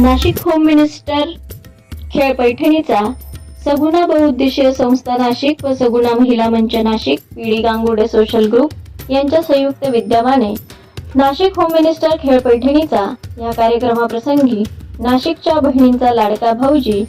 Nashik home minister खेळ पैठणीचा सगुणा बहुउद्देशीय संस्था नाशिक व सगुणा महिला मंच Nashik PD Gangude social group यांच्या संयुक्त विद्यमाने नाशिक होम मिनिस्टर खेळ पैठणीचा या कार्यक्रमाप्रसंगी नाशिकच्या बहिणींचा लाडका भाऊजी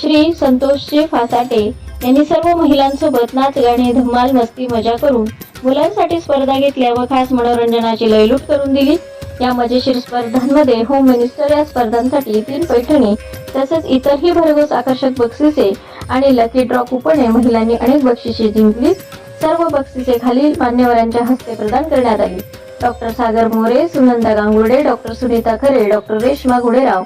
श्री संतोषजी फासाटे यांनी सर्व महिलांसोबत नाच गाणे धम्माल मस्ती मजा करून मुलांसाठी स्पर्धा घेतल्या व खास मनोरंजनाची लयलूट करून दिली. या मजेशीर स्पर्धांमध्ये होम मिनिस्टर या स्पर्धांसाठी तीन पैठणी तसेच इतरही भरघोस आकर्षक बक्षिसे आणि लकी ड्रॉ कुपने महिलांनी अनेक बक्षिसे जिंकली. सर्व बक्षिसे खालील मान्यवरांच्या हस्ते प्रदान करण्यात आली. Doctor Sagar More Sunanda Gangurde doctor Sunita Khare doctor Reshma Guderao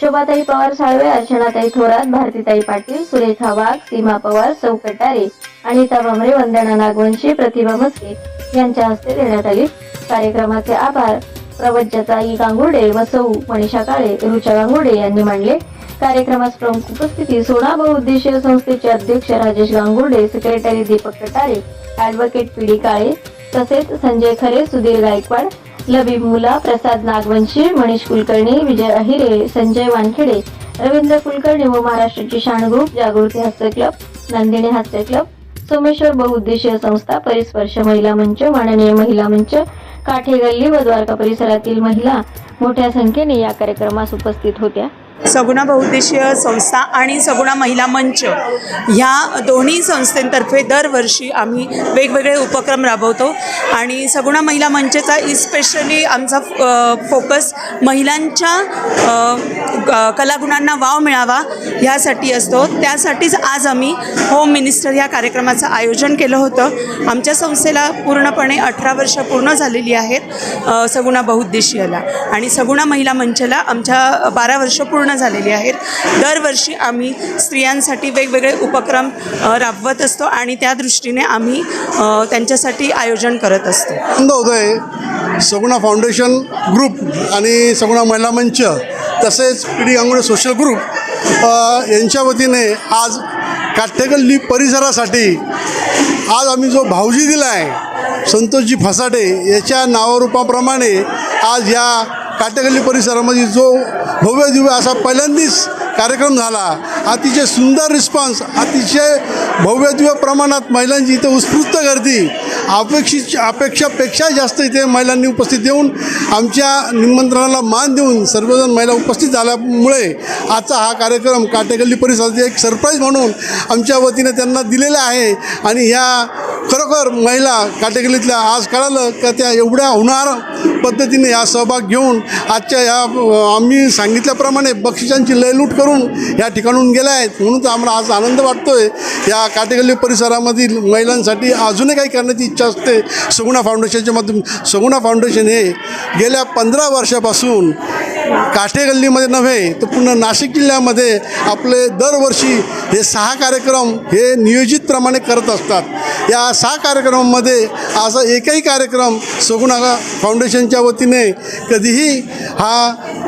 Shobhatai Pawar Salve Archanatai Thorat Bharatitai Patil Surekha Wagh Seema Pawar सौ कटारे अनिता बांबरे वंदना नागवंशी प्रतिभा मस्के यांच्या हस्ते देण्यात आली. कार्यक्रमाचे आभार. प्रवज्जताई गांगुर्डे व सौ मनीषा काळे रुचा गांगुर्डे यांनी मांडले. कार्यक्रमास प्रमुख उपस्थिती सोना बहुउद्देशीय संस्थेचे अध्यक्ष Rajesh Gangurde secretary Deepak Katare advocate P D Kale तसेच संजय खरे सुधीर गायकवाड लबीब मुला प्रसाद नागवंशी मनीष कुलकर्णी विजय अहिरे संजय वानखेडे रवींद्र कुलकर्णी व महाराष्ट्राची शाण ग्रुप जागृती हास्य क्लब नंदिनी हास्य क्लब सोमेश्वर बहुउद्देशीय संस्था परिस्पर्श महिला मंच माननीय महिला मंच काठे गल्ली व द्वारका परिसरातील महिला मोठ्या संख्येने या कार्यक्रमास उपस्थित होत्या. सगुणा बहुद्देशीय संस्था आणि सगुणा महिला मंच ह्या दोन्ही संस्थेतर्फे दरवर्षी आम्ही वेगवेगळे उपक्रम राबवतो आणि सगुणा महिला मंचचा इस्पेशली आमचा फोकस महिलांच्या कलागुणांना वाव मिळावा ह्यासाठी असतो. त्यासाठीच आज आम्ही होम मिनिस्टर ह्या कार्यक्रमाचं आयोजन केलं होतं. आमच्या संस्थेला पूर्णपणे अठरा वर्ष पूर्ण झालेली आहेत सगुणा बहुउद्देशीयला. आणि सगुणा महिला मंचला आमच्या बारा वर्ष पूर्ण झालेली आहेत. दरवर्षी आम्ही स्त्रियांसाठी वेगवेगळे उपक्रम राबवत असतो आणि त्या दृष्टीने आम्ही त्यांच्यासाठी आयोजन करत असतो. आनंद होतो आहे सगुणा फाउंडेशन ग्रुप आणि सगुणा महिला मंच तसेच पी डी सोशल ग्रुप यांच्या वतीने आज काठेगल्ली परिसरासाठी आज आम्ही जो भाऊजी दिला आहे संतोषजी फसाटे याच्या नावारूपाप्रमाणे आज या काटेगल्ली परिसरामध्ये जो भव्य दिव्य असा पहिल्यांदाच कार्यक्रम झाला अतिशय सुंदर रिस्पॉन्स अतिशय भव्य दिव्य प्रमाणात महिलांची इथं उत्स्फूर्त गर्दी अपेक्षित अपेक्षापेक्षा जास्त इथे महिलांनी उपस्थित येऊन आमच्या निमंत्रणाला मान देऊन सर्वजण महिला उपस्थित झाल्यामुळे आजचा हा कार्यक्रम काटेगल्ली परिसरात एक सरप्राईज म्हणून आमच्या वतीने त्यांना दिलेला आहे. आणि ह्या खरोखर महिला कॅटेगरीतल्या आज कळालं का त्या एवढ्या होणार पद्धतीने या सहभाग घेऊन आजच्या या आम्ही सांगितल्याप्रमाणे बक्षिसांची लयलूट करून या ठिकाणून गेल्या आहेत. म्हणून तर आम्हाला आज आनंद वाटतो आहे या काटेगल्ली परिसरामधील महिलांसाठी अजूनही काही करण्याची इच्छा असते. सगुणा फाउंडेशनच्या माध्यम सगुणा फाउंडेशन हे गेल्या पंधरा वर्षापासून काठेगल्लीमध्ये नव्हे तर पूर्ण नाशिक जिल्ह्यामध्ये आपले दरवर्षी हे सहा कार्यक्रम हे नियोजितप्रमाणे करत असतात. या सहा कार्यक्रमामध्ये असा एकही कार्यक्रम सगुणा फाउंडेशनच्या वतीने कधीही हा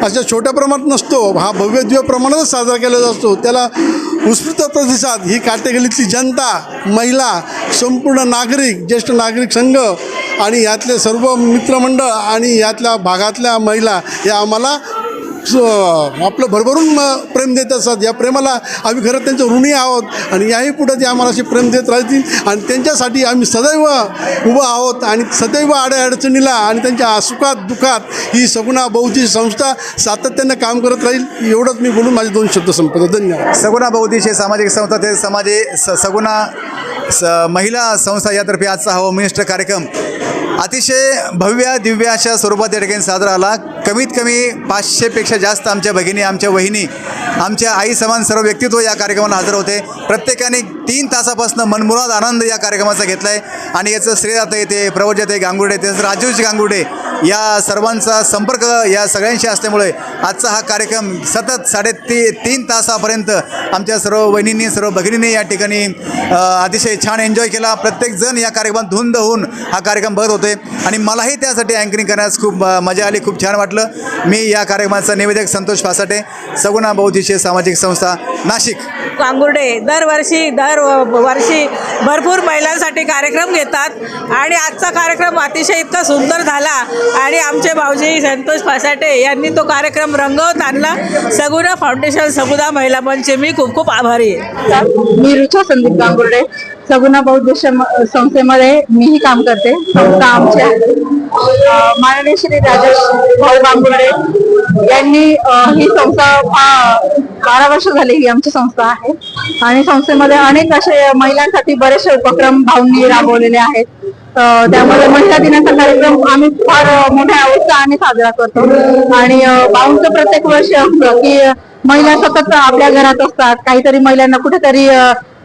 अशा छोट्या प्रमाणात नसतो हा भव्य दिव्य प्रमाणातच साजरा केला जातो. त्याला उत्स्फूर्त प्रतिसाद ही काटेगल्लीतली जनता महिला संपूर्ण नागरिक ज्येष्ठ नागरिक संघ आणि यातले सर्व मित्रमंडळ आणि यातल्या भागातल्या महिला या आम्हाला आपलं भरभरून प्रेम देत असतात. या प्रेमाला आम्ही खरं त्यांचं ऋणी आहोत आणि याही पुढे ते आम्हाला असे प्रेम देत राहतील आणि त्यांच्यासाठी आम्ही सदैव उभं आहोत आणि सदैव अडचणीला आणि त्यांच्या सुखात दुःखात ही सगुणा बौद्धी संस्था सातत्यानं काम करत राहील. एवढंच मी बोलून माझे दोन शब्द संपतो धन्यवाद. सगुणा बौद्धीचे सामाजिक संस्था ते समाजे स सगुणा स महिला संस्था यातर्फे आजचा हवा मिनिस्टर कार्यक्रम अतिशय भव्य दिव्य अशा स्वरूपात या ठिकाणी साजरा आला. कमीत कमी पाचशेपेक्षा जास्त आमच्या भगिनी आमच्या वहिनी आमच्या आई समान सर्व व्यक्तित्व या कार्यक्रमाला हजर होते. प्रत्येकाने तीन तासापासून मनमुराद आनंद या कार्यक्रमाचा घेतला आहे आणि याचं श्रेय आता येते प्रवजते गांगुडे तसंच राजीवजी गांगुडे या सर्वांचा संपर्क या सगळ्यांशी असल्यामुळे आजचा हा कार्यक्रम सतत साडेती तीन तासापर्यंत आमच्या सर्व वहिनींनी सर्व भगिनींनी या ठिकाणी अतिशय छान एन्जॉय केला. प्रत्येकजण या कार्यक्रमात धुंद होऊन हा कार्यक्रम बघत होते. आणि मलाही त्यासाठी अँकरिंग करण्यास खूप मजा आली खूप छान वाटलं. मी या कार्यक्रमाचा निवेदक संतोष फासाटे सगुणा बौद्धिशीय सामाजिक संस्था नाशिक. कांगुर्डे दरवर्षी दर वर्षी भरपूर महिलांसाठी कार्यक्रम घेतात. आणि आजचा कार्यक्रम अतिशय इतका सुंदर झाला. आणि आमचे भाऊजी संतोष फासाटे यांनी तो कार्यक्रम रंगवत आणला. सगुणा फाउंडेशन समुदा महिला मंचचे मी खूप खूप आभारी आहे. मी रुचा संदीप कांगुर्डे. सगुणा बौद्ध संस्थेमध्ये मीही काम करते. आमच्या माननीय श्री राजेश भाऊ गांगुर्डे यांनी ही संस्था बारा वर्ष झाली ही आमची संस्था आहे. आणि संस्थेमध्ये अनेक असे महिलांसाठी बरेचसे उपक्रम भाऊंनी राबवलेले आहेत. त्यामध्ये महिला दिनाचा कार्यक्रम आम्ही फार मोठ्या उत्साहाने साजरा करतो. आणि भाऊंचं प्रत्येक वर्ष असतं की महिला सतत आपल्या घरात असतात. काहीतरी महिलांना कुठेतरी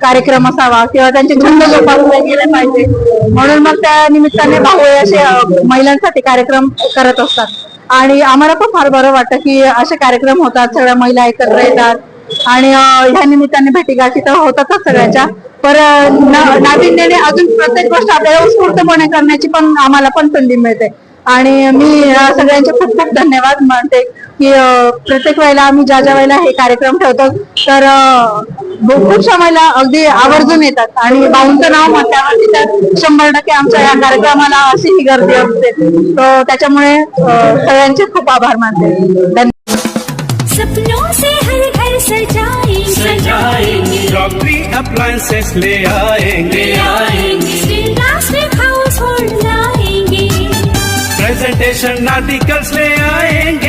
कार्यक्रम असावा किंवा त्यांचे छंद जोपासले गेले पाहिजे. म्हणून मग त्या निमित्ताने भाऊ असे महिलांसाठी कार्यक्रम करत असतात. आणि आम्हाला पण फार बरं वाटतं की असे कार्यक्रम होतात सगळ्या महिला एकत्र येतात. आणि ह्या निमित्ताने भेटीगाठी तर होतातच सगळ्यांच्या. पर नाविन्याने अजून प्रत्येक गोष्ट आपल्याला उत्स्फूर्तपणे करण्याची पण आम्हाला पण संधी मिळते. आणि मी सगळ्यांचे खूप खूप धन्यवाद मानते. की प्रत्येक वेळेला आम्ही ज्या ज्या वेळेला हे कार्यक्रम ठेवतो तर खूपशा महिला अगदी आवर्जून येतात. आणि भाऊंचं नाव म्हटल्यावर तिथं शंभर टक्के आमच्या या कार्यक्रमाला अशी ही गर्दी असते. तर त्याच्यामुळे सगळ्यांचे खूप आभार मानते. धन्यवाद. अप्लायंसेस ले आएंगे. प्रेजेंटेशन आर्टिकल्स ले आएंगे.